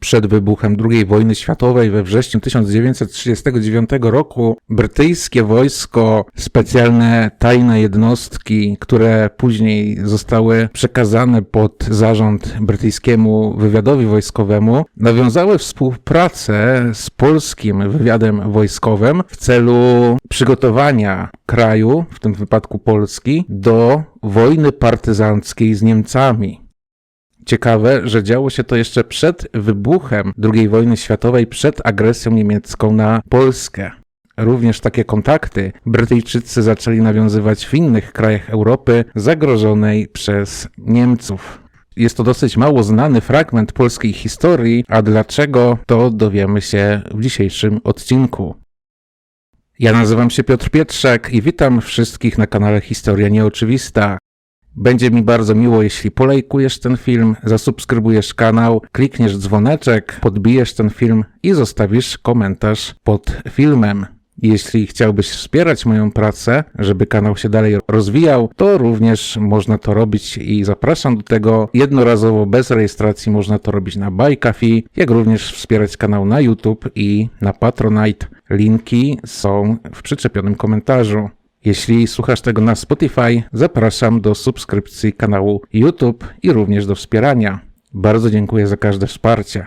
Przed wybuchem II wojny światowej we wrześniu 1939 roku brytyjskie wojsko, specjalne tajne jednostki, które później zostały przekazane pod zarząd brytyjskiemu wywiadowi wojskowemu, nawiązały współpracę z polskim wywiadem wojskowym w celu przygotowania kraju, w tym wypadku Polski, do wojny partyzanckiej z Niemcami. Ciekawe, że działo się to jeszcze przed wybuchem II wojny światowej, przed agresją niemiecką na Polskę. Również takie kontakty Brytyjczycy zaczęli nawiązywać w innych krajach Europy zagrożonej przez Niemców. Jest to dosyć mało znany fragment polskiej historii, a dlaczego to dowiemy się w dzisiejszym odcinku. Ja nazywam się Piotr Pietrzak i witam wszystkich na kanale Historia Nieoczywista. Będzie mi bardzo miło, jeśli polajkujesz ten film, zasubskrybujesz kanał, klikniesz dzwoneczek, podbijesz ten film i zostawisz komentarz pod filmem. Jeśli chciałbyś wspierać moją pracę, żeby kanał się dalej rozwijał, to również można to robić i zapraszam do tego jednorazowo, bez rejestracji. Można to robić na Buycafi, jak również wspierać kanał na YouTube i na Patronite. Linki są w przyczepionym komentarzu. Jeśli słuchasz tego na Spotify, zapraszam do subskrypcji kanału YouTube i również do wspierania. Bardzo dziękuję za każde wsparcie.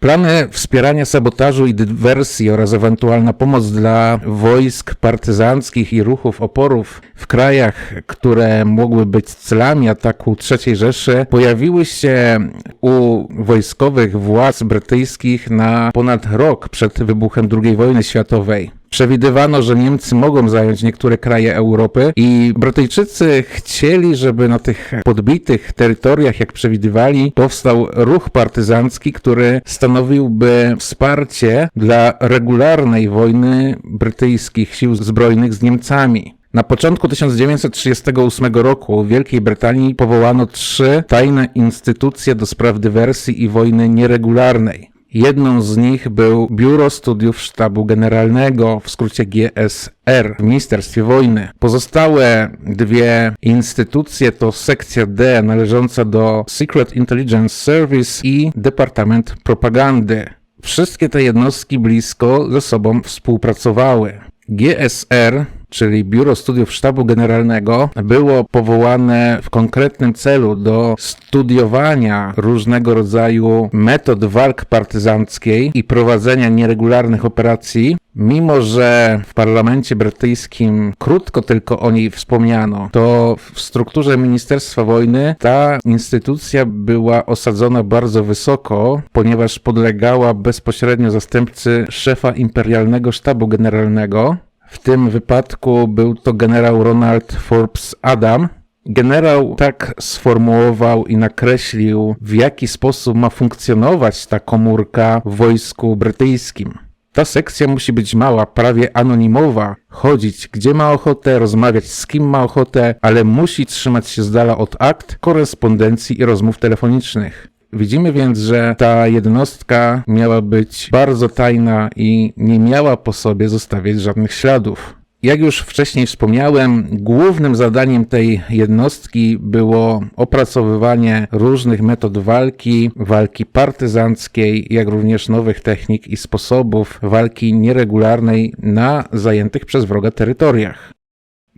Plany wspierania sabotażu i dywersji oraz ewentualna pomoc dla wojsk partyzanckich i ruchów oporów w krajach, które mogły być celami ataku III Rzeszy, pojawiły się u wojskowych władz brytyjskich na ponad rok przed wybuchem II wojny światowej. Przewidywano, że Niemcy mogą zająć niektóre kraje Europy i Brytyjczycy chcieli, żeby na tych podbitych terytoriach, jak przewidywali, powstał ruch partyzancki, który stanowiłby wsparcie dla regularnej wojny brytyjskich sił zbrojnych z Niemcami. Na początku 1938 roku w Wielkiej Brytanii powołano trzy tajne instytucje do spraw dywersji i wojny nieregularnej. Jedną z nich był Biuro Studiów Sztabu Generalnego, w skrócie GSR, w Ministerstwie Wojny. Pozostałe dwie instytucje to sekcja D należąca do Secret Intelligence Service i Departament Propagandy. Wszystkie te jednostki blisko ze sobą współpracowały. GSR czyli Biuro Studiów Sztabu Generalnego, było powołane w konkretnym celu do studiowania różnego rodzaju metod walk partyzanckiej i prowadzenia nieregularnych operacji. Mimo, że w parlamencie brytyjskim krótko tylko o niej wspomniano, to w strukturze Ministerstwa Wojny ta instytucja była osadzona bardzo wysoko, ponieważ podlegała bezpośrednio zastępcy szefa Imperialnego Sztabu Generalnego, w tym wypadku był to generał Ronald Forbes Adam. Generał tak sformułował i nakreślił, w jaki sposób ma funkcjonować ta komórka w wojsku brytyjskim. Ta sekcja musi być mała, prawie anonimowa, chodzić gdzie ma ochotę, rozmawiać z kim ma ochotę, ale musi trzymać się z dala od akt, korespondencji i rozmów telefonicznych. Widzimy więc, że ta jednostka miała być bardzo tajna i nie miała po sobie zostawiać żadnych śladów. Jak już wcześniej wspomniałem, głównym zadaniem tej jednostki było opracowywanie różnych metod walki, walki partyzanckiej, jak również nowych technik i sposobów walki nieregularnej na zajętych przez wroga terytoriach.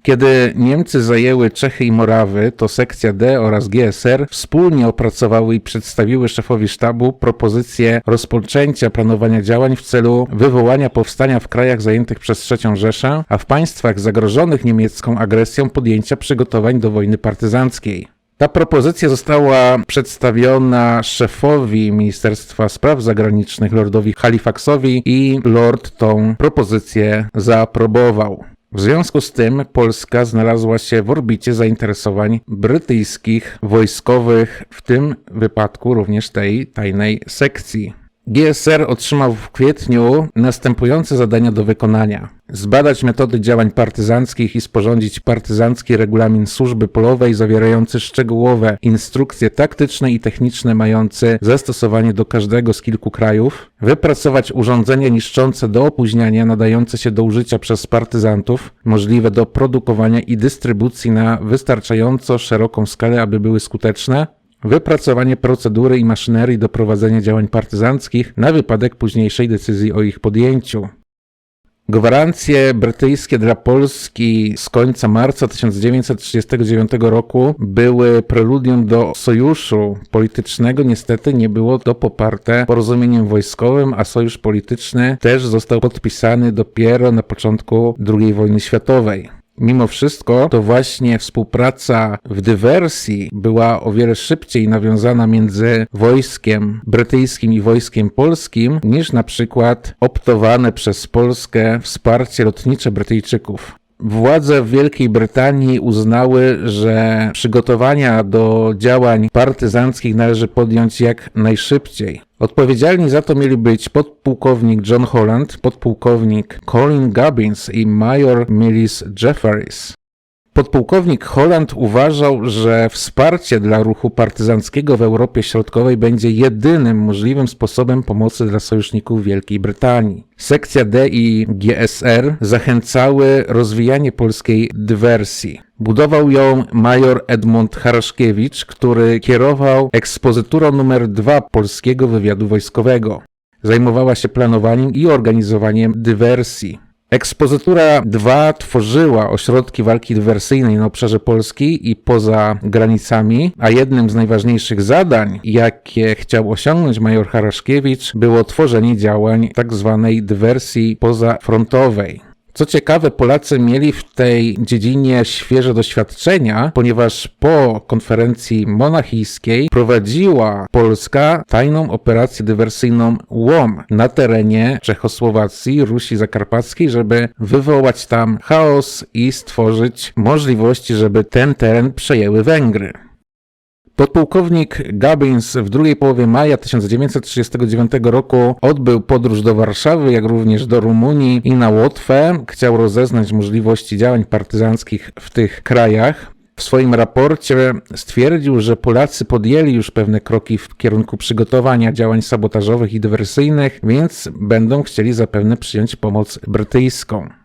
Kiedy Niemcy zajęły Czechy i Morawy, to sekcja D oraz GSR wspólnie opracowały i przedstawiły szefowi sztabu propozycję rozpoczęcia planowania działań w celu wywołania powstania w krajach zajętych przez III Rzeszę, a w państwach zagrożonych niemiecką agresją podjęcia przygotowań do wojny partyzanckiej. Ta propozycja została przedstawiona szefowi Ministerstwa Spraw Zagranicznych, lordowi Halifaxowi i lord tą propozycję zaaprobował. W związku z tym Polska znalazła się w orbicie zainteresowań brytyjskich wojskowych, w tym wypadku również tej tajnej sekcji. GSR otrzymał w kwietniu następujące zadania do wykonania: zbadać metody działań partyzanckich i sporządzić partyzancki regulamin służby polowej zawierający szczegółowe instrukcje taktyczne i techniczne mające zastosowanie do każdego z kilku krajów, wypracować urządzenia niszczące do opóźniania nadające się do użycia przez partyzantów, możliwe do produkowania i dystrybucji na wystarczająco szeroką skalę, aby były skuteczne, wypracowanie procedury i maszynerii do prowadzenia działań partyzanckich na wypadek późniejszej decyzji o ich podjęciu. Gwarancje brytyjskie dla Polski z końca marca 1939 roku były preludium do sojuszu politycznego. Niestety nie było to poparte porozumieniem wojskowym, a sojusz polityczny też został podpisany dopiero na początku II wojny światowej. Mimo wszystko to właśnie współpraca w dywersji była o wiele szybciej nawiązana między wojskiem brytyjskim i wojskiem polskim niż na przykład optowane przez Polskę wsparcie lotnicze Brytyjczyków. Władze Wielkiej Brytanii uznały, że przygotowania do działań partyzanckich należy podjąć jak najszybciej. Odpowiedzialni za to mieli być podpułkownik John Holland, podpułkownik Colin Gubbins i major Millis Jefferies. Podpułkownik Holland uważał, że wsparcie dla ruchu partyzanckiego w Europie Środkowej będzie jedynym możliwym sposobem pomocy dla sojuszników Wielkiej Brytanii. Sekcja D i GSR zachęcały rozwijanie polskiej dywersji. Budował ją major Edmund Haraszkiewicz, który kierował ekspozyturą numer 2 polskiego wywiadu wojskowego. Zajmowała się planowaniem i organizowaniem dywersji. Ekspozytura 2 tworzyła ośrodki walki dywersyjnej na obszarze Polski i poza granicami, a jednym z najważniejszych zadań, jakie chciał osiągnąć major Haraszkiewicz, było tworzenie działań tzw. Tak dywersji pozafrontowej. Co ciekawe, Polacy mieli w tej dziedzinie świeże doświadczenia, ponieważ po konferencji monachijskiej prowadziła Polska tajną operację dywersyjną łom na terenie Czechosłowacji, Rusi Zakarpackiej, żeby wywołać tam chaos i stworzyć możliwości, żeby ten teren przejęły Węgry. Podpułkownik Gabins w drugiej połowie maja 1939 roku odbył podróż do Warszawy, jak również do Rumunii i na Łotwę. Chciał rozeznać możliwości działań partyzanckich w tych krajach. W swoim raporcie stwierdził, że Polacy podjęli już pewne kroki w kierunku przygotowania działań sabotażowych i dywersyjnych, więc będą chcieli zapewne przyjąć pomoc brytyjską.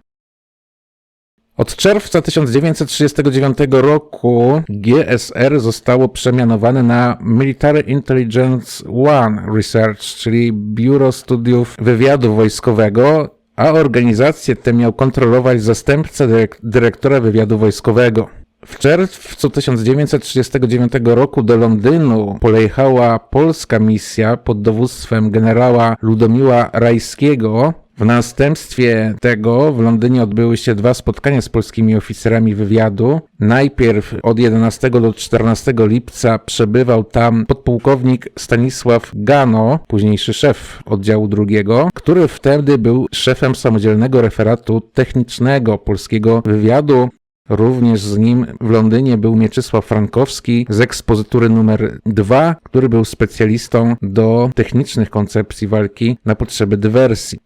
Od czerwca 1939 roku GSR zostało przemianowane na Military Intelligence One Research, czyli Biuro Studiów Wywiadu Wojskowego, a organizację tę miał kontrolować zastępca dyrektora wywiadu wojskowego. W czerwcu 1939 roku do Londynu polejechała polska misja pod dowództwem generała Ludomiła Rajskiego, w następstwie tego w Londynie odbyły się dwa spotkania z polskimi oficerami wywiadu. Najpierw od 11 do 14 lipca przebywał tam podpułkownik Stanisław Gano, późniejszy szef oddziału drugiego, który wtedy był szefem samodzielnego referatu technicznego polskiego wywiadu. Również z nim w Londynie był Mieczysław Frankowski z ekspozytury numer 2, który był specjalistą do technicznych koncepcji walki na potrzeby dywersji.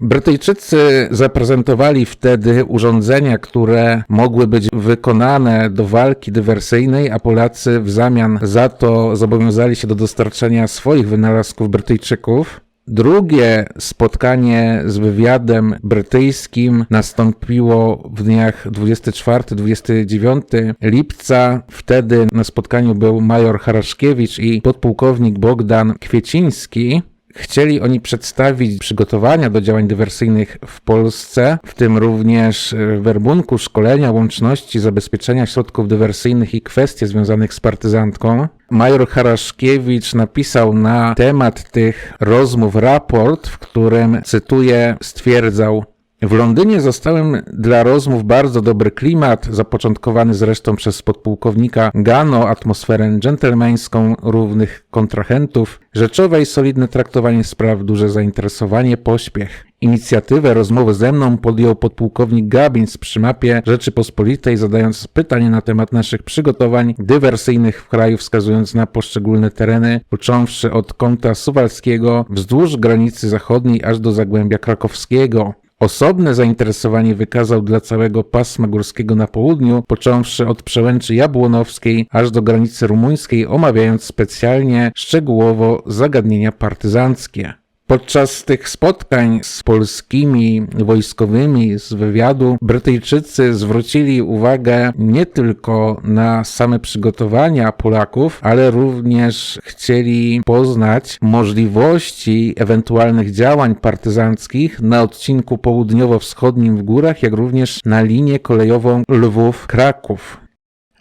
Brytyjczycy zaprezentowali wtedy urządzenia, które mogły być wykonane do walki dywersyjnej, a Polacy w zamian za to zobowiązali się do dostarczenia swoich wynalazków Brytyjczyków. Drugie spotkanie z wywiadem brytyjskim nastąpiło w dniach 24-29 lipca. Wtedy na spotkaniu był major Haraszkiewicz i podpułkownik Bogdan Kwieciński. Chcieli oni przedstawić przygotowania do działań dywersyjnych w Polsce, w tym również e, werbunku, szkolenia, łączności, zabezpieczenia środków dywersyjnych i kwestie związanych z partyzantką. Major Haraszkiewicz napisał na temat tych rozmów raport, w którym, cytuję, stwierdzał, w Londynie zostałem dla rozmów bardzo dobry klimat, zapoczątkowany zresztą przez podpułkownika Gano, atmosferę dżentelmeńską równych kontrahentów, rzeczowe i solidne traktowanie spraw, duże zainteresowanie, pośpiech. Inicjatywę rozmowy ze mną podjął podpułkownik Gabins przy mapie Rzeczypospolitej, zadając pytanie na temat naszych przygotowań dywersyjnych w kraju, wskazując na poszczególne tereny, począwszy od kąta suwalskiego wzdłuż granicy zachodniej aż do Zagłębia Krakowskiego. Osobne zainteresowanie wykazał dla całego pasma górskiego na południu, począwszy od przełęczy Jabłonowskiej aż do granicy rumuńskiej, omawiając specjalnie szczegółowo zagadnienia partyzanckie. Podczas tych spotkań z polskimi wojskowymi z wywiadu, Brytyjczycy zwrócili uwagę nie tylko na same przygotowania Polaków, ale również chcieli poznać możliwości ewentualnych działań partyzanckich na odcinku południowo-wschodnim w górach, jak również na linię kolejową Lwów-Kraków.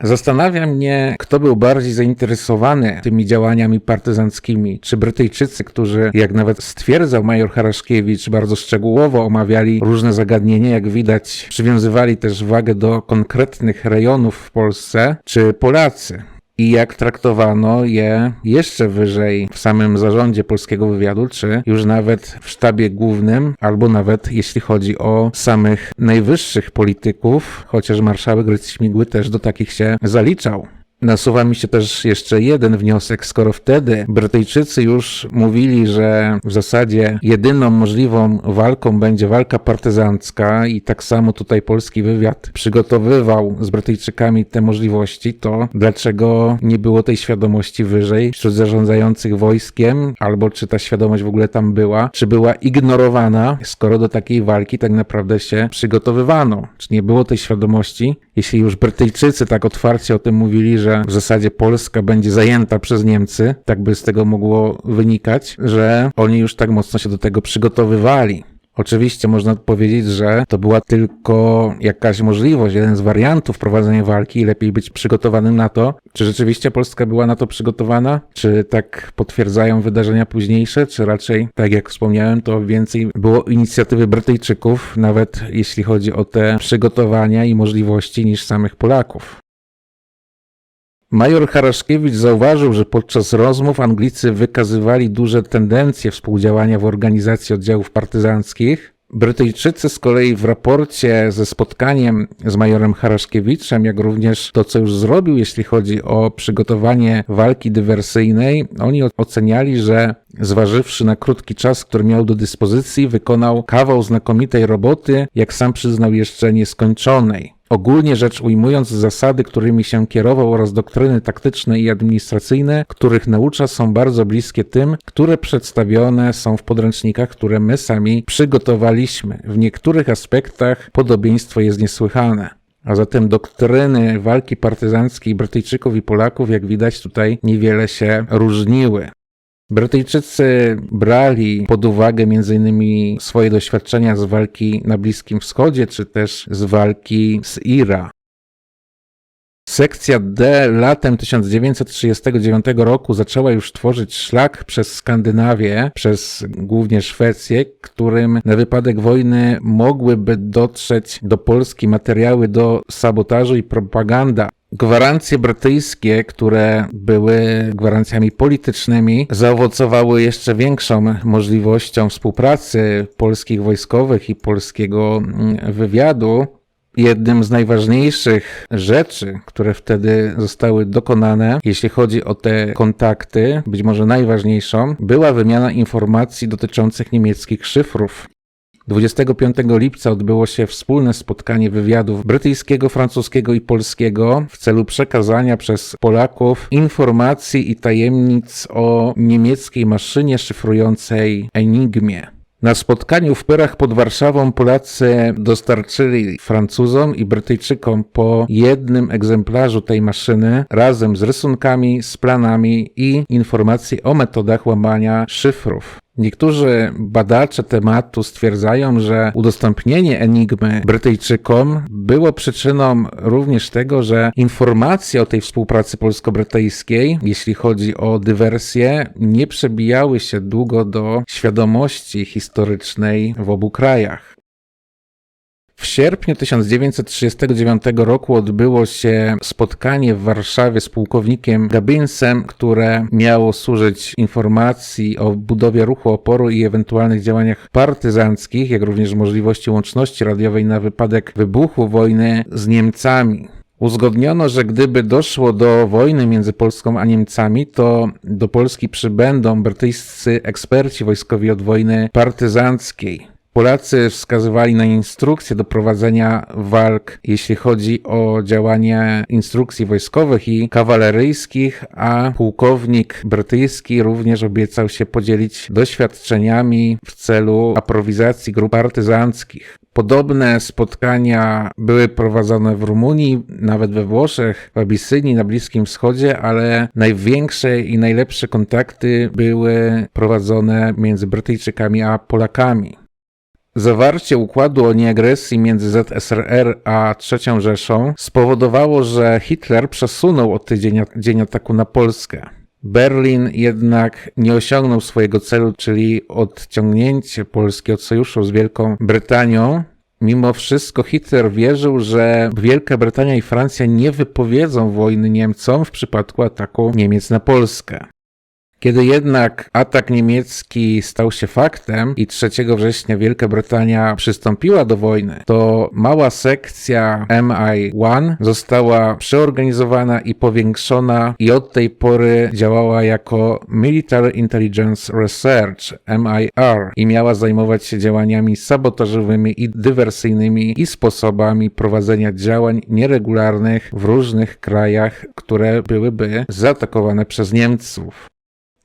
Zastanawia mnie, kto był bardziej zainteresowany tymi działaniami partyzanckimi. Czy Brytyjczycy, którzy, jak nawet stwierdzał major Haraszkiewicz, bardzo szczegółowo omawiali różne zagadnienia, jak widać, przywiązywali też wagę do konkretnych rejonów w Polsce, czy Polacy i jak traktowano je jeszcze wyżej w samym zarządzie polskiego wywiadu, czy już nawet w sztabie głównym, albo nawet jeśli chodzi o samych najwyższych polityków, chociaż marszałek Grycy Śmigły też do takich się zaliczał. Nasuwa mi się też jeszcze jeden wniosek, skoro wtedy Brytyjczycy już mówili, że w zasadzie jedyną możliwą walką będzie walka partyzancka i tak samo tutaj polski wywiad przygotowywał z Brytyjczykami te możliwości, to dlaczego nie było tej świadomości wyżej wśród zarządzających wojskiem, albo czy ta świadomość w ogóle tam była, czy była ignorowana, skoro do takiej walki tak naprawdę się przygotowywano? Czy nie było tej świadomości? Jeśli już Brytyjczycy tak otwarcie o tym mówili, że że w zasadzie Polska będzie zajęta przez Niemcy, tak by z tego mogło wynikać, że oni już tak mocno się do tego przygotowywali. Oczywiście można powiedzieć, że to była tylko jakaś możliwość, jeden z wariantów prowadzenia walki i lepiej być przygotowanym na to. Czy rzeczywiście Polska była na to przygotowana? Czy tak potwierdzają wydarzenia późniejsze? Czy raczej, tak jak wspomniałem, to więcej było inicjatywy Brytyjczyków, nawet jeśli chodzi o te przygotowania i możliwości, niż samych Polaków? Major Haraszkiewicz zauważył, że podczas rozmów Anglicy wykazywali duże tendencje współdziałania w organizacji oddziałów partyzanckich. Brytyjczycy z kolei w raporcie ze spotkaniem z majorem Haraszkiewiczem, jak również to, co już zrobił, jeśli chodzi o przygotowanie walki dywersyjnej, oni oceniali, że zważywszy na krótki czas, który miał do dyspozycji, wykonał kawał znakomitej roboty, jak sam przyznał jeszcze nieskończonej. Ogólnie rzecz ujmując, zasady, którymi się kierował oraz doktryny taktyczne i administracyjne, których naucza są bardzo bliskie tym, które przedstawione są w podręcznikach, które my sami przygotowaliśmy. W niektórych aspektach podobieństwo jest niesłychane. A zatem doktryny walki partyzanckiej Brytyjczyków i Polaków, jak widać tutaj, niewiele się różniły. Brytyjczycy brali pod uwagę m.in. swoje doświadczenia z walki na Bliskim Wschodzie, czy też z walki z Ira. Sekcja D latem 1939 roku zaczęła już tworzyć szlak przez Skandynawię, przez głównie Szwecję, którym na wypadek wojny mogłyby dotrzeć do Polski materiały do sabotażu i propaganda. Gwarancje brytyjskie, które były gwarancjami politycznymi, zaowocowały jeszcze większą możliwością współpracy polskich wojskowych i polskiego mm, wywiadu. Jednym z najważniejszych rzeczy, które wtedy zostały dokonane, jeśli chodzi o te kontakty, być może najważniejszą, była wymiana informacji dotyczących niemieckich szyfrów. 25 lipca odbyło się wspólne spotkanie wywiadów brytyjskiego, francuskiego i polskiego w celu przekazania przez Polaków informacji i tajemnic o niemieckiej maszynie szyfrującej Enigmie. Na spotkaniu w Pyrach pod Warszawą Polacy dostarczyli Francuzom i Brytyjczykom po jednym egzemplarzu tej maszyny razem z rysunkami, z planami i informacji o metodach łamania szyfrów. Niektórzy badacze tematu stwierdzają, że udostępnienie Enigmy Brytyjczykom było przyczyną również tego, że informacje o tej współpracy polsko-brytyjskiej, jeśli chodzi o dywersję, nie przebijały się długo do świadomości historycznej w obu krajach. W sierpniu 1939 roku odbyło się spotkanie w Warszawie z pułkownikiem Gabinsem, które miało służyć informacji o budowie ruchu oporu i ewentualnych działaniach partyzanckich, jak również możliwości łączności radiowej na wypadek wybuchu wojny z Niemcami. Uzgodniono, że gdyby doszło do wojny między Polską a Niemcami, to do Polski przybędą brytyjscy eksperci wojskowi od wojny partyzanckiej. Polacy wskazywali na instrukcje do prowadzenia walk, jeśli chodzi o działanie instrukcji wojskowych i kawaleryjskich, a pułkownik brytyjski również obiecał się podzielić doświadczeniami w celu aprowizacji grup partyzanckich. Podobne spotkania były prowadzone w Rumunii, nawet we Włoszech, w Abysynii, na Bliskim Wschodzie, ale największe i najlepsze kontakty były prowadzone między Brytyjczykami a Polakami. Zawarcie układu o nieagresji między ZSRR a III Rzeszą spowodowało, że Hitler przesunął od tydzień dzień ataku na Polskę. Berlin jednak nie osiągnął swojego celu, czyli odciągnięcie Polski od sojuszu z Wielką Brytanią. Mimo wszystko Hitler wierzył, że Wielka Brytania i Francja nie wypowiedzą wojny Niemcom w przypadku ataku Niemiec na Polskę. Kiedy jednak atak niemiecki stał się faktem i 3 września Wielka Brytania przystąpiła do wojny, to mała sekcja MI1 została przeorganizowana i powiększona i od tej pory działała jako Military Intelligence Research MIR i miała zajmować się działaniami sabotażowymi i dywersyjnymi i sposobami prowadzenia działań nieregularnych w różnych krajach, które byłyby zaatakowane przez Niemców.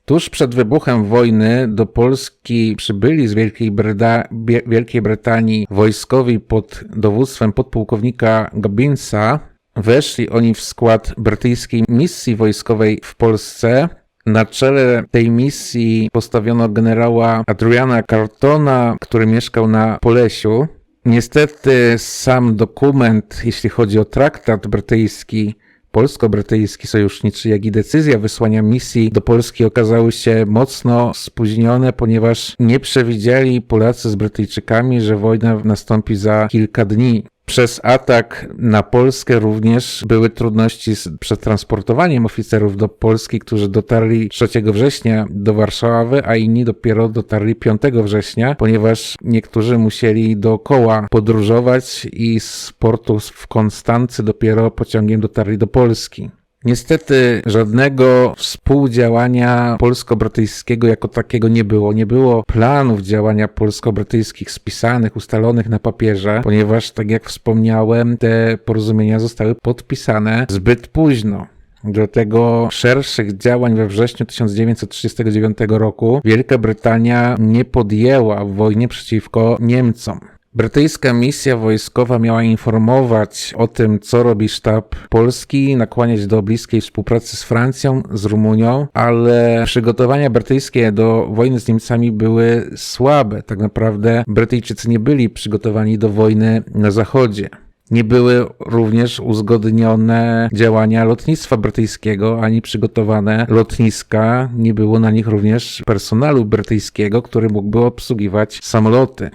Tuż przed wybuchem wojny do Polski przybyli z Wielkiej, Bryda Wielkiej Brytanii wojskowi pod dowództwem podpułkownika Gobbinsa. Weszli oni w skład brytyjskiej misji wojskowej w Polsce. Na czele tej misji postawiono generała Adriana Cartona, który mieszkał na Polesiu. Niestety sam dokument, jeśli chodzi o traktat brytyjski, polsko-brytyjski sojuszniczy, jak i decyzja wysłania misji do Polski okazały się mocno spóźnione, ponieważ nie przewidzieli Polacy z Brytyjczykami, że wojna nastąpi za kilka dni. Przez atak na Polskę również były trudności z przetransportowaniem oficerów do Polski, którzy dotarli 3 września do Warszawy, a inni dopiero dotarli 5 września, ponieważ niektórzy musieli dookoła podróżować i z portu w Konstancy dopiero pociągiem dotarli do Polski. Niestety żadnego współdziałania polsko-brytyjskiego jako takiego nie było. Nie było planów działania polsko-brytyjskich spisanych, ustalonych na papierze, ponieważ, tak jak wspomniałem, te porozumienia zostały podpisane zbyt późno. Dlatego szerszych działań we wrześniu 1939 roku Wielka Brytania nie podjęła w wojnie przeciwko Niemcom. Brytyjska misja wojskowa miała informować o tym, co robi sztab polski, nakłaniać do bliskiej współpracy z Francją, z Rumunią, ale przygotowania brytyjskie do wojny z Niemcami były słabe. Tak naprawdę Brytyjczycy nie byli przygotowani do wojny na zachodzie. Nie były również uzgodnione działania lotnictwa brytyjskiego, ani przygotowane lotniska. Nie było na nich również personelu brytyjskiego, który mógłby obsługiwać samoloty.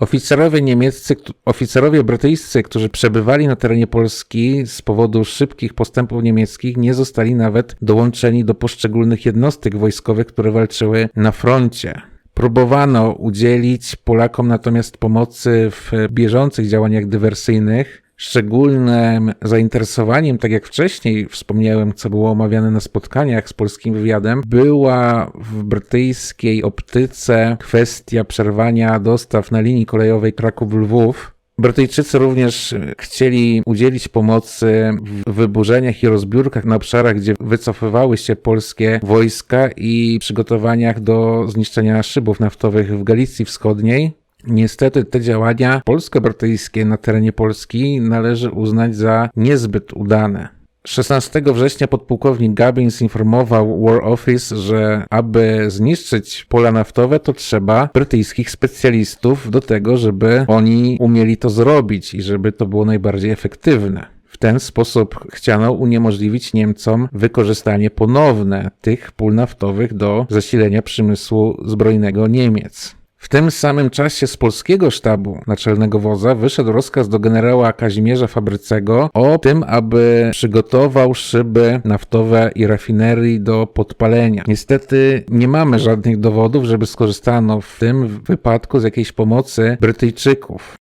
Oficerowie niemieccy, oficerowie brytyjscy, którzy przebywali na terenie Polski z powodu szybkich postępów niemieckich, nie zostali nawet dołączeni do poszczególnych jednostek wojskowych, które walczyły na froncie. Próbowano udzielić Polakom natomiast pomocy w bieżących działaniach dywersyjnych, Szczególnym zainteresowaniem, tak jak wcześniej wspomniałem, co było omawiane na spotkaniach z polskim wywiadem, była w brytyjskiej optyce kwestia przerwania dostaw na linii kolejowej Kraków-Lwów. Brytyjczycy również chcieli udzielić pomocy w wyburzeniach i rozbiórkach na obszarach, gdzie wycofywały się polskie wojska i przygotowaniach do zniszczenia szybów naftowych w Galicji Wschodniej. Niestety te działania polsko-brytyjskie na terenie Polski należy uznać za niezbyt udane. 16 września podpułkownik Gabbins informował War Office, że aby zniszczyć pola naftowe, to trzeba brytyjskich specjalistów do tego, żeby oni umieli to zrobić i żeby to było najbardziej efektywne. W ten sposób chciano uniemożliwić Niemcom wykorzystanie ponowne tych pól naftowych do zasilenia przemysłu zbrojnego Niemiec. W tym samym czasie z polskiego sztabu naczelnego wodza wyszedł rozkaz do generała Kazimierza Fabrycego o tym, aby przygotował szyby naftowe i rafinerii do podpalenia. Niestety nie mamy żadnych dowodów, żeby skorzystano w tym wypadku z jakiejś pomocy Brytyjczyków.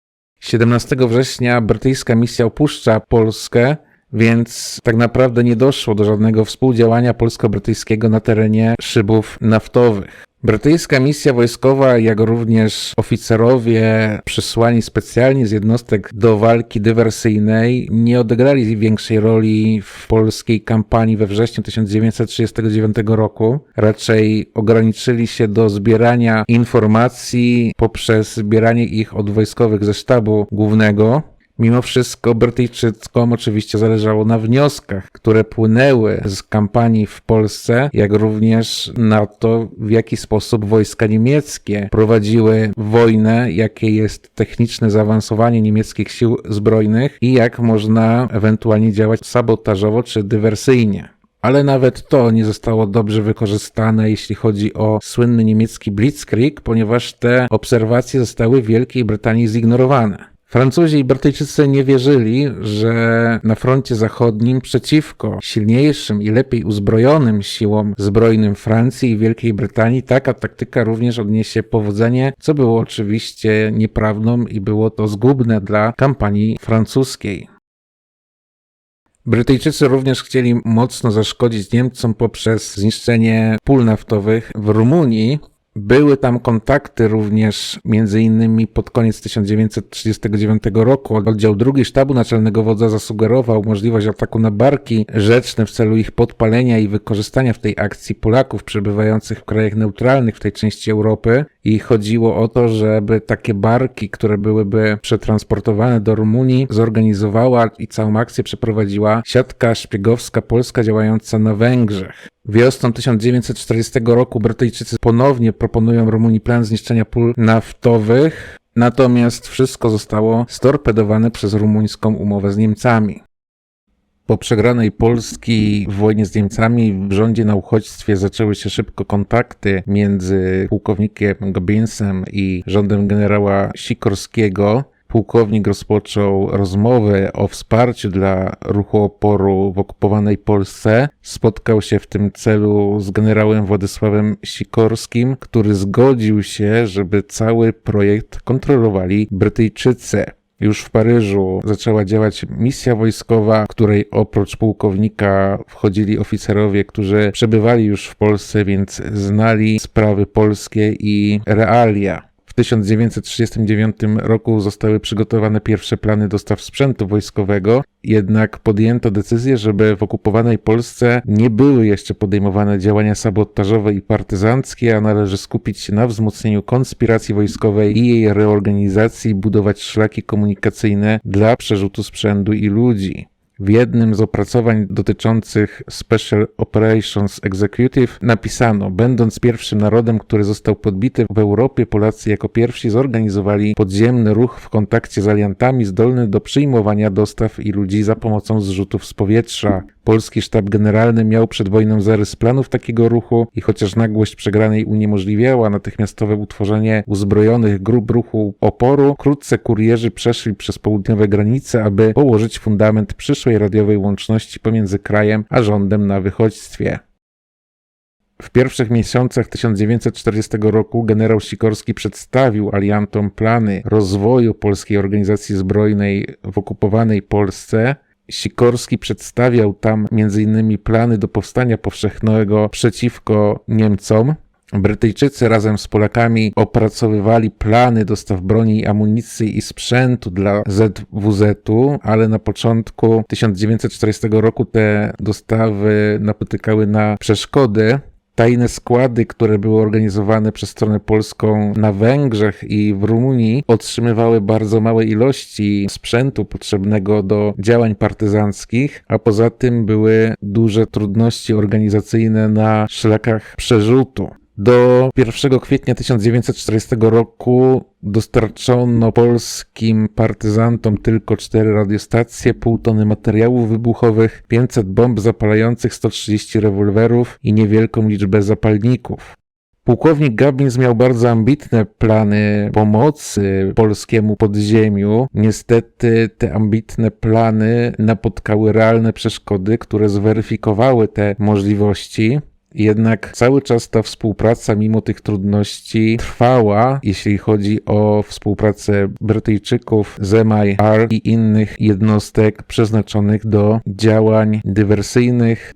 17 września brytyjska misja opuszcza Polskę, więc tak naprawdę nie doszło do żadnego współdziałania polsko-brytyjskiego na terenie szybów naftowych. Brytyjska misja wojskowa, jak również oficerowie przysłani specjalnie z jednostek do walki dywersyjnej nie odegrali większej roli w polskiej kampanii we wrześniu 1939 roku. Raczej ograniczyli się do zbierania informacji poprzez zbieranie ich od wojskowych ze sztabu głównego. Mimo wszystko Brytyjczykom oczywiście zależało na wnioskach, które płynęły z kampanii w Polsce, jak również na to, w jaki sposób wojska niemieckie prowadziły wojnę, jakie jest techniczne zaawansowanie niemieckich sił zbrojnych i jak można ewentualnie działać sabotażowo czy dywersyjnie. Ale nawet to nie zostało dobrze wykorzystane, jeśli chodzi o słynny niemiecki Blitzkrieg, ponieważ te obserwacje zostały w Wielkiej Brytanii zignorowane. Francuzi i Brytyjczycy nie wierzyli, że na froncie zachodnim przeciwko silniejszym i lepiej uzbrojonym siłom zbrojnym Francji i Wielkiej Brytanii taka taktyka również odniesie powodzenie, co było oczywiście nieprawdą i było to zgubne dla kampanii francuskiej. Brytyjczycy również chcieli mocno zaszkodzić Niemcom poprzez zniszczenie pól naftowych w Rumunii, były tam kontakty również, między innymi pod koniec 1939 roku. Oddział drugi Sztabu Naczelnego Wodza zasugerował możliwość ataku na barki rzeczne w celu ich podpalenia i wykorzystania w tej akcji Polaków przebywających w krajach neutralnych w tej części Europy. I chodziło o to, żeby takie barki, które byłyby przetransportowane do Rumunii, zorganizowała i całą akcję przeprowadziła siatka szpiegowska polska działająca na Węgrzech. Wiosną 1940 roku Brytyjczycy ponownie proponują Rumunii plan zniszczenia pól naftowych, natomiast wszystko zostało storpedowane przez rumuńską umowę z Niemcami. Po przegranej Polski w wojnie z Niemcami w rządzie na uchodźstwie zaczęły się szybko kontakty między pułkownikiem Gobinsem i rządem generała Sikorskiego. Pułkownik rozpoczął rozmowę o wsparciu dla ruchu oporu w okupowanej Polsce. Spotkał się w tym celu z generałem Władysławem Sikorskim, który zgodził się, żeby cały projekt kontrolowali Brytyjczycy. Już w Paryżu zaczęła działać misja wojskowa, której oprócz pułkownika wchodzili oficerowie, którzy przebywali już w Polsce, więc znali sprawy polskie i realia. W 1939 roku zostały przygotowane pierwsze plany dostaw sprzętu wojskowego, jednak podjęto decyzję, żeby w okupowanej Polsce nie były jeszcze podejmowane działania sabotażowe i partyzanckie, a należy skupić się na wzmocnieniu konspiracji wojskowej i jej reorganizacji, budować szlaki komunikacyjne dla przerzutu sprzętu i ludzi. W jednym z opracowań dotyczących Special Operations Executive napisano, będąc pierwszym narodem, który został podbity w Europie, Polacy jako pierwsi zorganizowali podziemny ruch w kontakcie z aliantami zdolny do przyjmowania dostaw i ludzi za pomocą zrzutów z powietrza. Polski sztab generalny miał przed wojną zarys planów takiego ruchu i chociaż nagłość przegranej uniemożliwiała natychmiastowe utworzenie uzbrojonych grup ruchu oporu, wkrótce kurierzy przeszli przez południowe granice, aby położyć fundament przyszłej radiowej łączności pomiędzy krajem a rządem na wychodźstwie. W pierwszych miesiącach 1940 roku generał Sikorski przedstawił aliantom plany rozwoju polskiej organizacji zbrojnej w okupowanej Polsce, Sikorski przedstawiał tam m.in. plany do powstania powszechnego przeciwko Niemcom. Brytyjczycy razem z Polakami opracowywali plany dostaw broni, amunicji i sprzętu dla ZWZ-u, ale na początku 1940 roku te dostawy napotykały na przeszkody tajne składy, które były organizowane przez stronę polską na Węgrzech i w Rumunii, otrzymywały bardzo małe ilości sprzętu potrzebnego do działań partyzanckich, a poza tym były duże trudności organizacyjne na szlakach przerzutu. Do 1 kwietnia 1940 roku dostarczono polskim partyzantom tylko cztery radiostacje, pół tony materiałów wybuchowych, 500 bomb zapalających, 130 rewolwerów i niewielką liczbę zapalników. Pułkownik Gabins miał bardzo ambitne plany pomocy polskiemu podziemiu. Niestety te ambitne plany napotkały realne przeszkody, które zweryfikowały te możliwości. Jednak cały czas ta współpraca, mimo tych trudności, trwała, jeśli chodzi o współpracę Brytyjczyków z MIR i innych jednostek przeznaczonych do działań dywersyjnych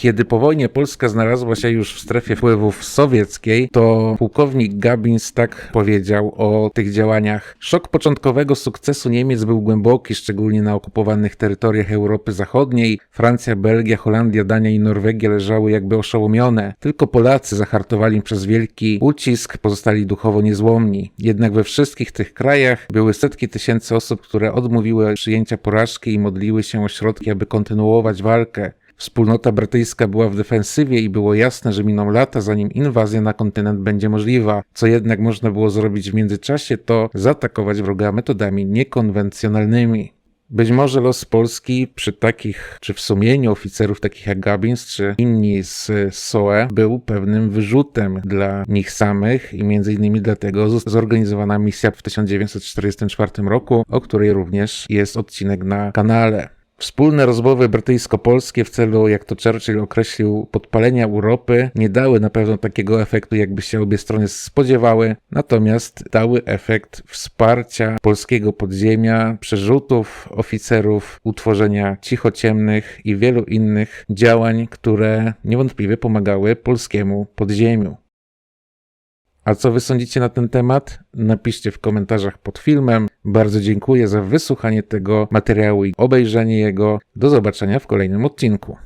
Kiedy po wojnie Polska znalazła się już w strefie wpływów sowieckiej, to pułkownik Gabins tak powiedział o tych działaniach. Szok początkowego sukcesu Niemiec był głęboki, szczególnie na okupowanych terytoriach Europy Zachodniej. Francja, Belgia, Holandia, Dania i Norwegia leżały jakby oszołomione. Tylko Polacy zahartowali przez wielki ucisk, pozostali duchowo niezłomni. Jednak we wszystkich tych krajach były setki tysięcy osób, które odmówiły przyjęcia porażki i modliły się o środki, aby kontynuować walkę. Wspólnota brytyjska była w defensywie i było jasne, że miną lata, zanim inwazja na kontynent będzie możliwa. Co jednak można było zrobić w międzyczasie, to zaatakować wroga metodami niekonwencjonalnymi. Być może los Polski przy takich, czy w sumieniu oficerów takich jak Gabins, czy inni z SOE był pewnym wyrzutem dla nich samych i między innymi dlatego zorganizowana misja w 1944 roku, o której również jest odcinek na kanale. Wspólne rozmowy brytyjsko-polskie w celu, jak to Churchill określił, podpalenia Europy nie dały na pewno takiego efektu, jakby się obie strony spodziewały, natomiast dały efekt wsparcia polskiego podziemia, przerzutów oficerów, utworzenia cichociemnych i wielu innych działań, które niewątpliwie pomagały polskiemu podziemiu. A co wy sądzicie na ten temat? Napiszcie w komentarzach pod filmem. Bardzo dziękuję za wysłuchanie tego materiału i obejrzenie jego. Do zobaczenia w kolejnym odcinku.